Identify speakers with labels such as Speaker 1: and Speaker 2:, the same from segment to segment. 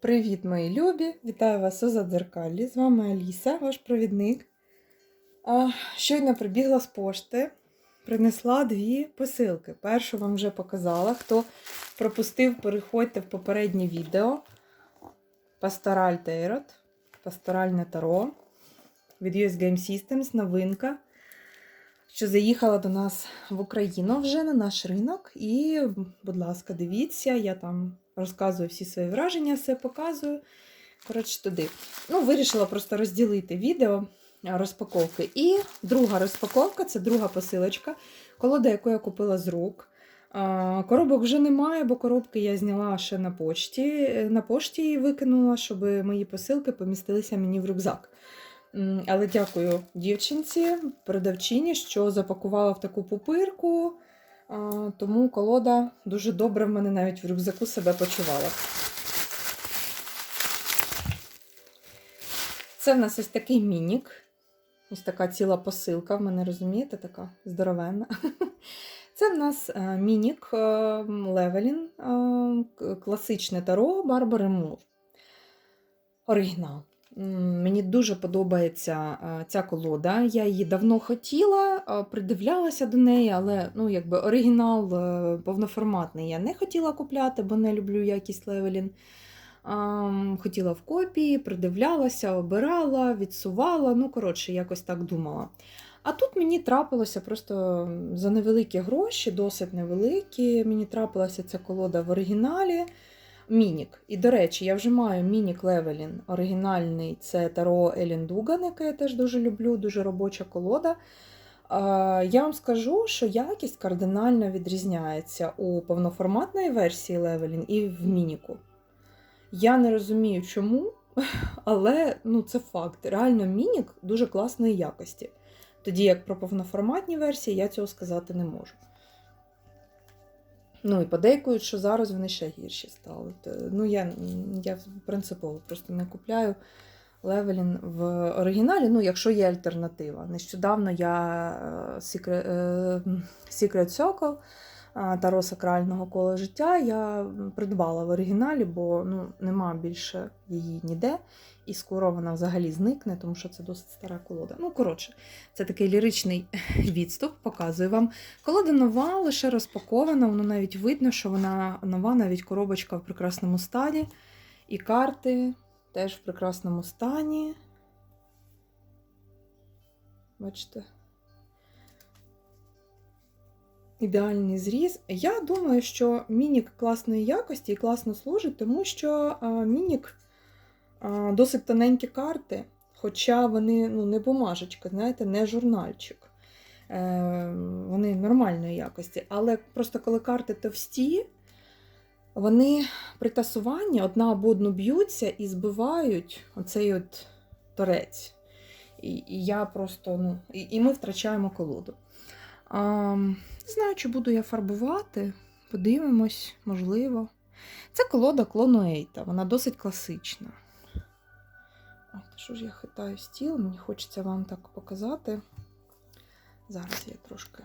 Speaker 1: Привіт, мої любі! Вітаю вас у задзеркалі. З вами Аліса, ваш провідник. Щойно прибігла з пошти, принесла дві посилки. Першу вам вже показала. Хто пропустив, переходьте в попереднє відео. Пастораль Тейрот, Пасторальне Таро від US Game Systems, новинка, що заїхала до нас в Україну вже на наш ринок. І, будь ласка, дивіться, я там розказую всі свої враження, все показую. Коротше, туди. Ну, вирішила просто розділити відео розпаковки. І друга розпаковка це друга посилочка, колода, яку я купила з рук. Коробок вже немає, бо коробки я зняла ще на почті. Е, На пошті її викинула, щоб мої посилки помістилися мені в рюкзак. Але дякую дівчинці, продавчині, що запакувала в таку пупирку. Тому колода дуже добре в мене навіть в рюкзаку себе почувала. Це в нас ось такий мінік. Ось така ціла посилка, в мене розумієте, така здоровенна. Це в нас е, мінік е, Левелін, е, класичне таро Барбари Мур. Оригінал. Мені дуже подобається е, ця колода. Я її давно хотіла, е, придивлялася до неї, але ну, якби оригінал е, повноформатний я не хотіла купляти, бо не люблю якість Левелін. Хотіла в копії, придивлялася, обирала, відсувала. Ну, коротше, якось так думала. А тут мені трапилося просто за невеликі гроші, досить невеликі. Мені трапилася ця колода в оригіналі. Мінік. І, до речі, я вже маю Мінік Левелін. Оригінальний це Таро Елін Дуган, яке я теж дуже люблю, дуже робоча колода. Я вам скажу, що якість кардинально відрізняється у повноформатної версії Левелін і в Мініку. Я не розумію, чому, але ну, це факт. Реально, Мінік дуже класної якості. Тоді як про повноформатні версії я цього сказати не можу. Ну і подейкують, що зараз вони ще гірші стали. Ну, я, я принципово просто не купляю Левелін в оригіналі, ну, якщо є альтернатива. Нещодавно я е, Secret, е, Secret Circle Таро сакрального кола життя я придбала в оригіналі, бо ну, нема більше її ніде. І скоро вона взагалі зникне, тому що це досить стара колода. Ну, коротше, це такий ліричний відступ, показую вам. Колода нова, лише розпакована, воно навіть видно, що вона нова, навіть коробочка в прекрасному стані. І карти теж в прекрасному стані. Бачите? Ідеальний зріз. Я думаю, що мінік класної якості і класно служить, тому що мінік досить тоненькі карти, хоча вони ну, не бумажечка, знаєте, не журнальчик. Е, вони нормальної якості. Але просто коли карти товсті, вони при тасуванні одна об одну б'ються і збивають оцей от торець. І, і я просто, ну, і, і ми втрачаємо колоду. Не знаю, чи буду я фарбувати. Подивимось, можливо. Це колода клону Ейта, вона досить класична. Ой, та що ж я хитаю стіл, мені хочеться вам так показати. Зараз я трошки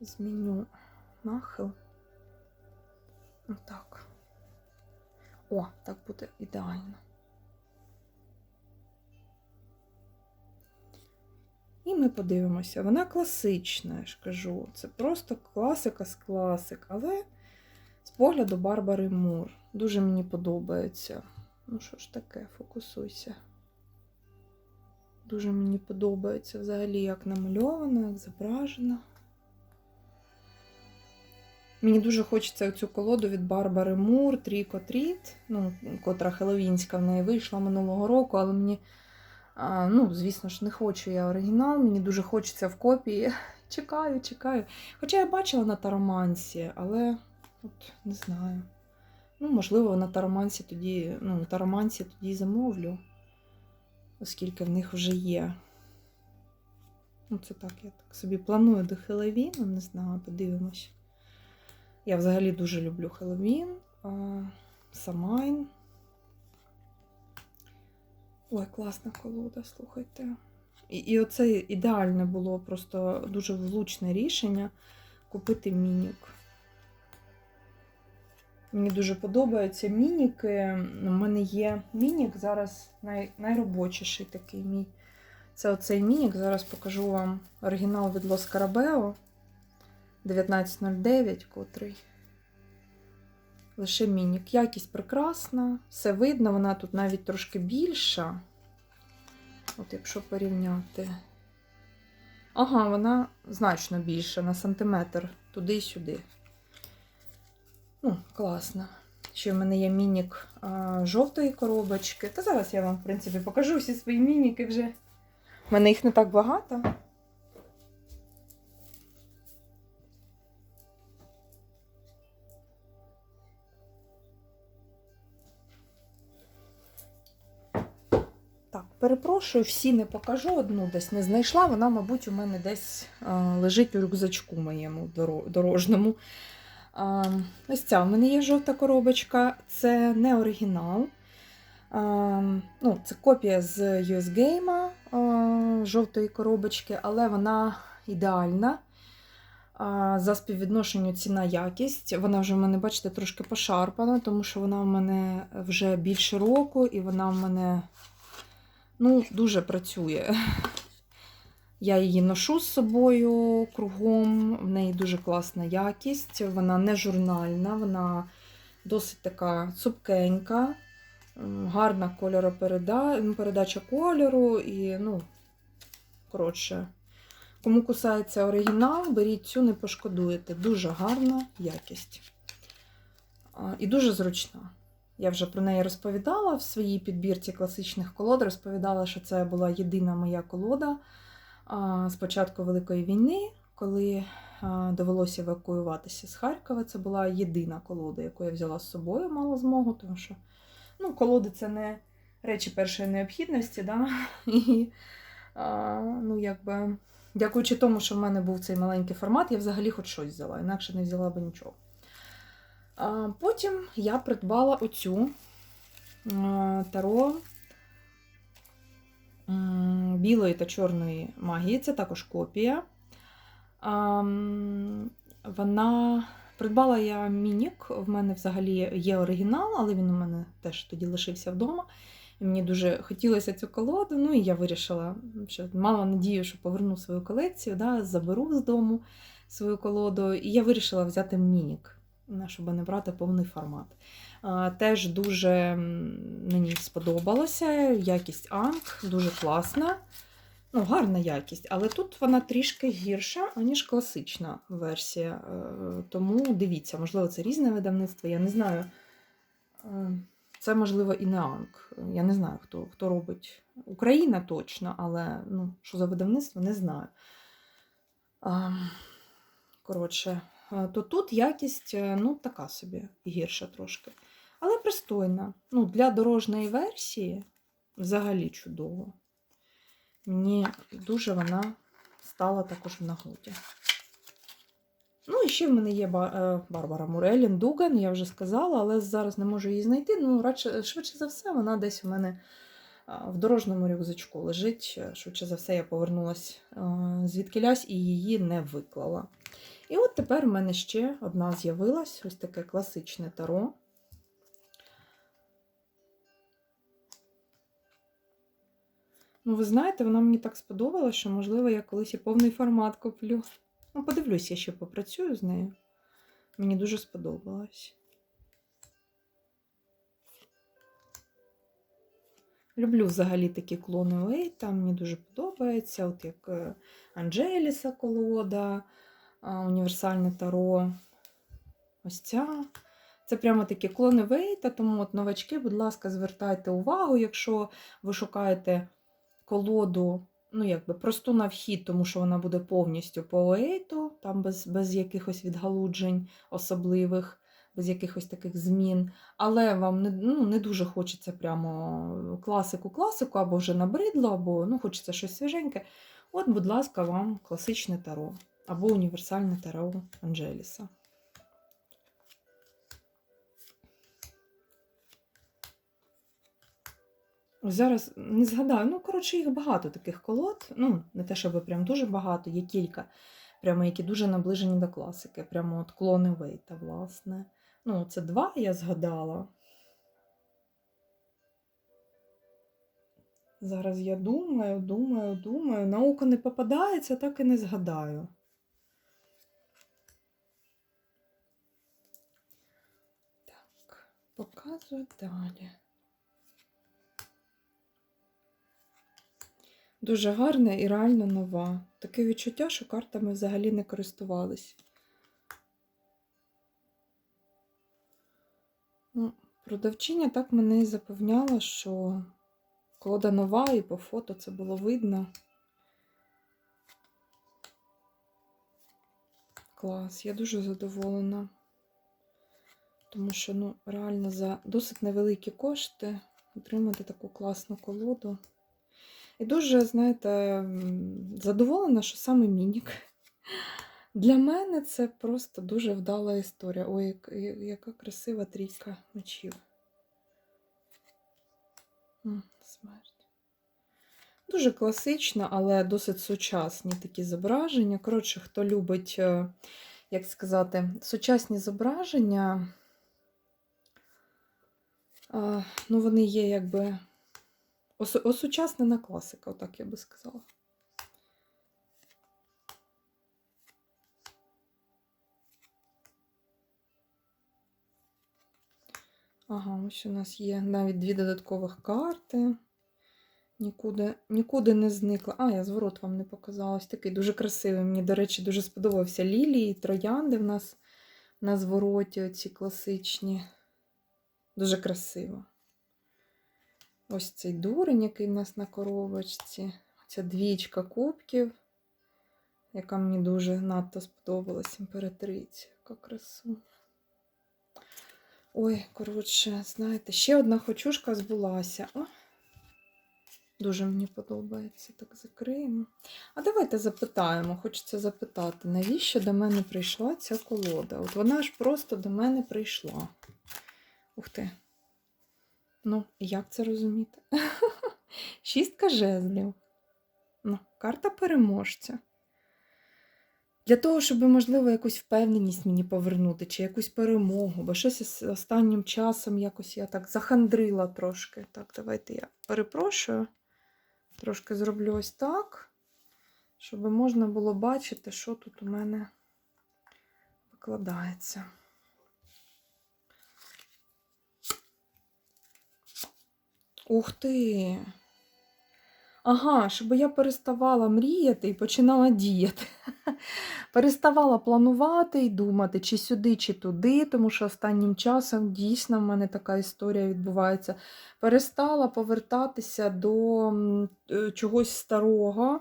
Speaker 1: зміню нахил. Отак. О, так буде ідеально. І ми подивимося. Вона класична, я ж кажу. Це просто класика з класик, але з погляду Барбари Мур. Дуже мені подобається. Ну що ж таке, фокусуйся. Дуже мені подобається взагалі, як намальована, як зображена. Мені дуже хочеться цю колоду від Барбари Мур, Тріко Тріт, ну, котра Хеловінська в неї вийшла минулого року, але мені, ну, звісно ж, не хочу я оригінал, мені дуже хочеться в копії. Чекаю, чекаю. Хоча я бачила на Таромансі, але от не знаю. Ну, можливо, на Таромансі тоді, ну, на Таромансі тоді замовлю, оскільки в них вже є. Ну, це так, я так собі планую до Хеловіну, не знаю, подивимось. Я взагалі дуже люблю Хеллоуін, а, Самайн. Ой, класна колода, слухайте. І, і оце ідеальне було просто дуже влучне рішення купити мінік. Мені дуже подобаються мініки. У мене є мінік зараз най, найробочіший такий мій. Це оцей мінік. Зараз покажу вам оригінал від Los Carabeo 1909, котрий. Лише мінік. Якість прекрасна, все видно, вона тут навіть трошки більша. От якщо порівняти. Ага, вона значно більша, на сантиметр туди й сюди. Ну, класно. Ще в мене є мінік а, жовтої коробочки. Та зараз я вам, в принципі, покажу всі свої мініки вже. У мене їх не так багато. Перепрошую, всі не покажу. Одну десь не знайшла. Вона, мабуть, у мене десь лежить у рюкзачку моєму доро- дорожньому. Ось ця у мене є жовта коробочка. Це не оригінал. Ну, це копія з US Game жовтої коробочки, але вона ідеальна. За співвідношенню ціна якість. Вона вже в мене, бачите, трошки пошарпана, тому що вона в мене вже більше року, і вона в мене ну, дуже працює. Я її ношу з собою кругом, в неї дуже класна якість, вона не журнальна, вона досить така цупкенька, гарна ну, передача кольору і, ну, коротше, кому кусається оригінал, беріть цю, не пошкодуєте. Дуже гарна якість. І дуже зручна. Я вже про неї розповідала в своїй підбірці класичних колод. Розповідала, що це була єдина моя колода з початку Великої війни, коли довелося евакуюватися з Харкова. Це була єдина колода, яку я взяла з собою, мала змогу, тому що ну, колоди це не речі першої необхідності. Да? І, ну, якби, дякуючи тому, що в мене був цей маленький формат, я взагалі хоч щось взяла, інакше не взяла би нічого. Потім я придбала оцю е, таро білої та чорної магії. Це також копія. Вона придбала я мінік. В мене взагалі є оригінал, але він у мене теж тоді лишився вдома. І мені дуже хотілося цю колоду. Ну і я вирішила, що мала надію, що поверну свою колекцію, да, заберу з дому свою колоду. І я вирішила взяти мінік щоб не брати повний формат. Теж дуже мені сподобалося. Якість Анк дуже класна. Ну, гарна якість, але тут вона трішки гірша, аніж класична версія. Е, Тому дивіться, можливо, це різне видавництво. Я не знаю. Е, Це, можливо, і не Анк. Я не знаю, хто хто робить. Україна точно, але ну, що за видавництво, не знаю. Коротше, Е, то тут якість е, ну, така собі гірша трошки. Але пристойна. Ну, Для дорожньої версії взагалі чудово. Мені дуже вона стала також в нагоді. Ну, і ще в мене є е, Барбара Мурелін Дуган, я вже сказала, але зараз не можу її знайти. Ну, радше, швидше за все, вона десь у мене в дорожньому рюкзачку лежить. Швидше за все, я повернулася звідкилясь і її не виклала. І от тепер в мене ще одна з'явилась ось таке класичне таро. Ну, ви знаєте, вона мені так сподобалася, що, можливо, я колись і повний формат куплю. Ну, подивлюсь, я ще попрацюю з нею. Мені дуже сподобалось. Люблю взагалі такі клони Вейта, мені дуже подобається. От як е, Анджеліса колода універсальне таро. Ось ця. Це прямо такі клони Вейта, тому от новачки, будь ласка, звертайте увагу, якщо ви шукаєте колоду, ну, якби просту на вхід, тому що вона буде повністю по Вейту, там без без якихось відгалуджень особливих, без якихось таких змін. Але вам не ну, не дуже хочеться прямо класику-класику, або вже набридло, або ну, хочеться щось свіженьке. От, будь ласка, вам класичне таро або універсальне таро Анджеліса. Зараз не згадаю, ну, коротше, їх багато таких колод. Ну, не те, щоб прям дуже багато, є кілька, прямо які дуже наближені до класики. Прямо от клони Вейта, власне. Ну, це два я згадала. Зараз я думаю, думаю, думаю. На око не попадається, так і не згадаю. Показую далі. Дуже гарна і реально нова. Таке відчуття, що картами взагалі не користувались. Ну, продавчиня так мене і запевняла, що колода нова, і по фото це було видно. Клас, я дуже задоволена. Тому що, ну, реально за досить невеликі кошти отримати таку класну колоду. І дуже, знаєте, задоволена, що саме Мінік. Для мене це просто дуже вдала історія. Ой, яка красива трійка мечів. Дуже класична, але досить сучасні такі зображення. Коротше, хто любить, е, як сказати, сучасні зображення, ну, вони є якби осу- осучаснена класика, отак я би сказала. Ага, ось у нас є навіть дві додаткових карти. Нікуди, нікуди не зникла. А, я зворот вам не показала. Такий дуже красивий. Мені, до речі, дуже сподобався лілії, троянди в нас на звороті, оці класичні. Дуже красиво. Ось цей дурень, який в нас на коробочці. Ця двічка кубків, яка мені дуже надто сподобалась. Імператриця. Яка красу. Ой, коротше, знаєте, ще одна хочушка збулася. О, дуже мені подобається. Так закриємо. А давайте запитаємо. Хочеться запитати, навіщо до мене прийшла ця колода? От вона ж просто до мене прийшла. Ух ти. Ну, як це розуміти? Шістка жезлів. Ну, карта переможця. Для того, щоб, можливо, якусь впевненість мені повернути, чи якусь перемогу, бо щось останнім часом якось я так захандрила трошки. Так, давайте я перепрошую. Трошки зроблю ось так, щоб можна було бачити, що тут у мене викладається. Ух ти! Ага, щоб я переставала мріяти і починала діяти. Переставала планувати і думати, чи сюди, чи туди, тому що останнім часом дійсно в мене така історія відбувається. Перестала повертатися до е, чогось старого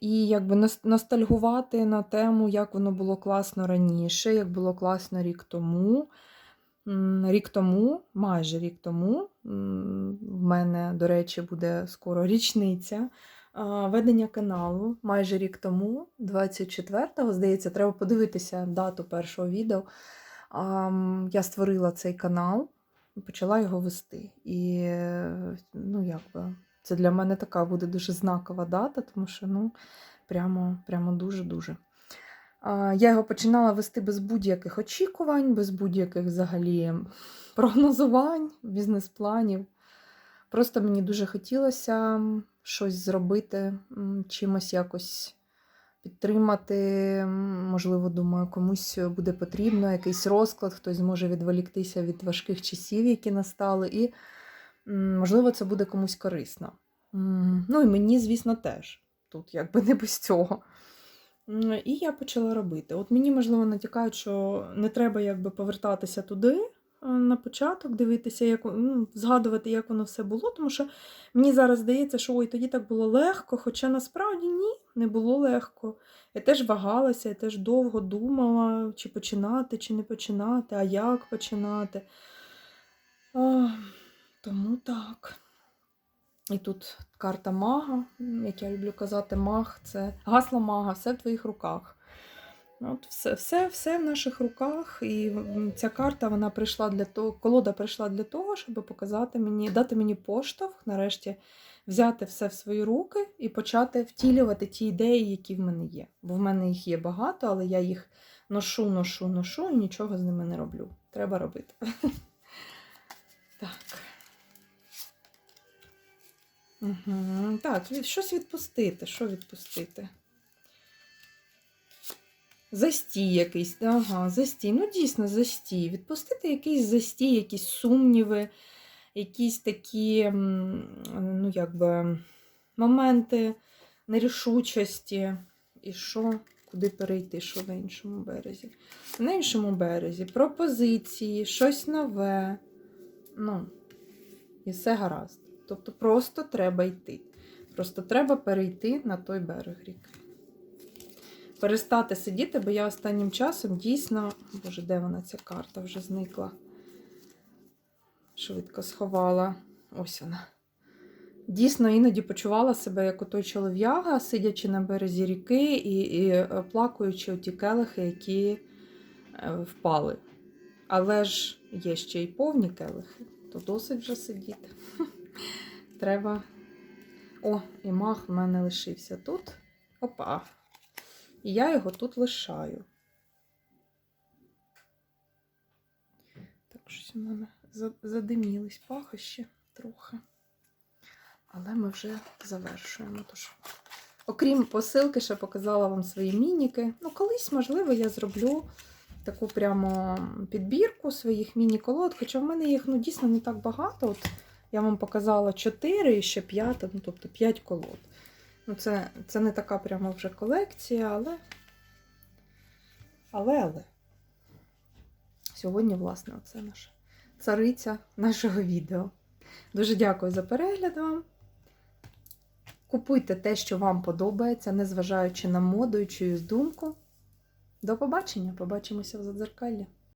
Speaker 1: і якби ностальгувати на тему, як воно було класно раніше, як було класно рік тому. Рік тому, майже рік тому, в мене, до речі, буде скоро річниця ведення каналу. Майже рік тому, 24-го, здається, треба подивитися дату першого відео. Я створила цей канал і почала його вести. І ну, якби, це для мене така буде дуже знакова дата, тому що ну, прямо, прямо дуже-дуже. Я його починала вести без будь-яких очікувань, без будь-яких взагалі прогнозувань, бізнес-планів. Просто мені дуже хотілося щось зробити, чимось якось підтримати. Можливо, думаю, комусь буде потрібно якийсь розклад, хтось зможе відволіктися від важких часів, які настали, і, можливо, це буде комусь корисно. Ну і мені, звісно, теж. Тут якби не без цього. І я почала робити. От мені, можливо, натякають, що не треба якби повертатися туди е, на початок, дивитися, як ну, згадувати, як воно все було. Тому що мені зараз здається, що ой, тоді так було легко, хоча насправді ні, не було легко. Я теж вагалася, я теж довго думала, чи починати, чи не починати, а як починати. А, тому так. І тут карта мага, як я люблю казати, маг це гасло мага, все в твоїх руках. От все, все, все в наших руках. І ця карта вона прийшла для того, колода прийшла для того, щоб показати мені, дати мені поштовх, нарешті взяти все в свої руки і почати втілювати ті ідеї, які в мене є. Бо в мене їх є багато, але я їх ношу, ношу, ношу і нічого з ними не роблю. треба робити. Так. Угу. Так, щось відпустити. Що відпустити? Застій якийсь. Ага, застій. Ну, дійсно, застій. Відпустити якийсь застій, якісь сумніви, якісь такі, ну, якби, моменти нерішучості. І що? Куди перейти, що на іншому березі? На іншому березі пропозиції, щось нове. Ну, і все гаразд. Тобто просто треба йти. Просто треба перейти на той берег ріки. Перестати сидіти, бо я останнім часом дійсно. Боже, де вона ця карта вже зникла? Швидко сховала. Ось вона. Дійсно, іноді почувала себе як отой чолов'яга, сидячи на березі ріки і, і е, плакаючи оті келихи, які е, впали. Але ж є ще й повні келихи, то досить вже сидіти. Треба. О, і мах в мене лишився тут. Опа. І я його тут лишаю. Так, щось у мене за- задимілись пахощі трохи. Але ми вже завершуємо. Тож, окрім посилки, ще показала вам свої мініки. Ну, колись, можливо, я зроблю таку прямо підбірку своїх міні-колод, хоча в мене їх ну, дійсно не так багато. От я вам показала 4 і ще 5, ну тобто 5 колод. Ну, це, це не така прямо вже колекція, але. Але, але. Сьогодні, власне, оце наша цариця нашого відео. Дуже дякую за перегляд вам. Купуйте те, що вам подобається, незважаючи на моду і чиюсь думку. До побачення! Побачимося в задзеркаллі.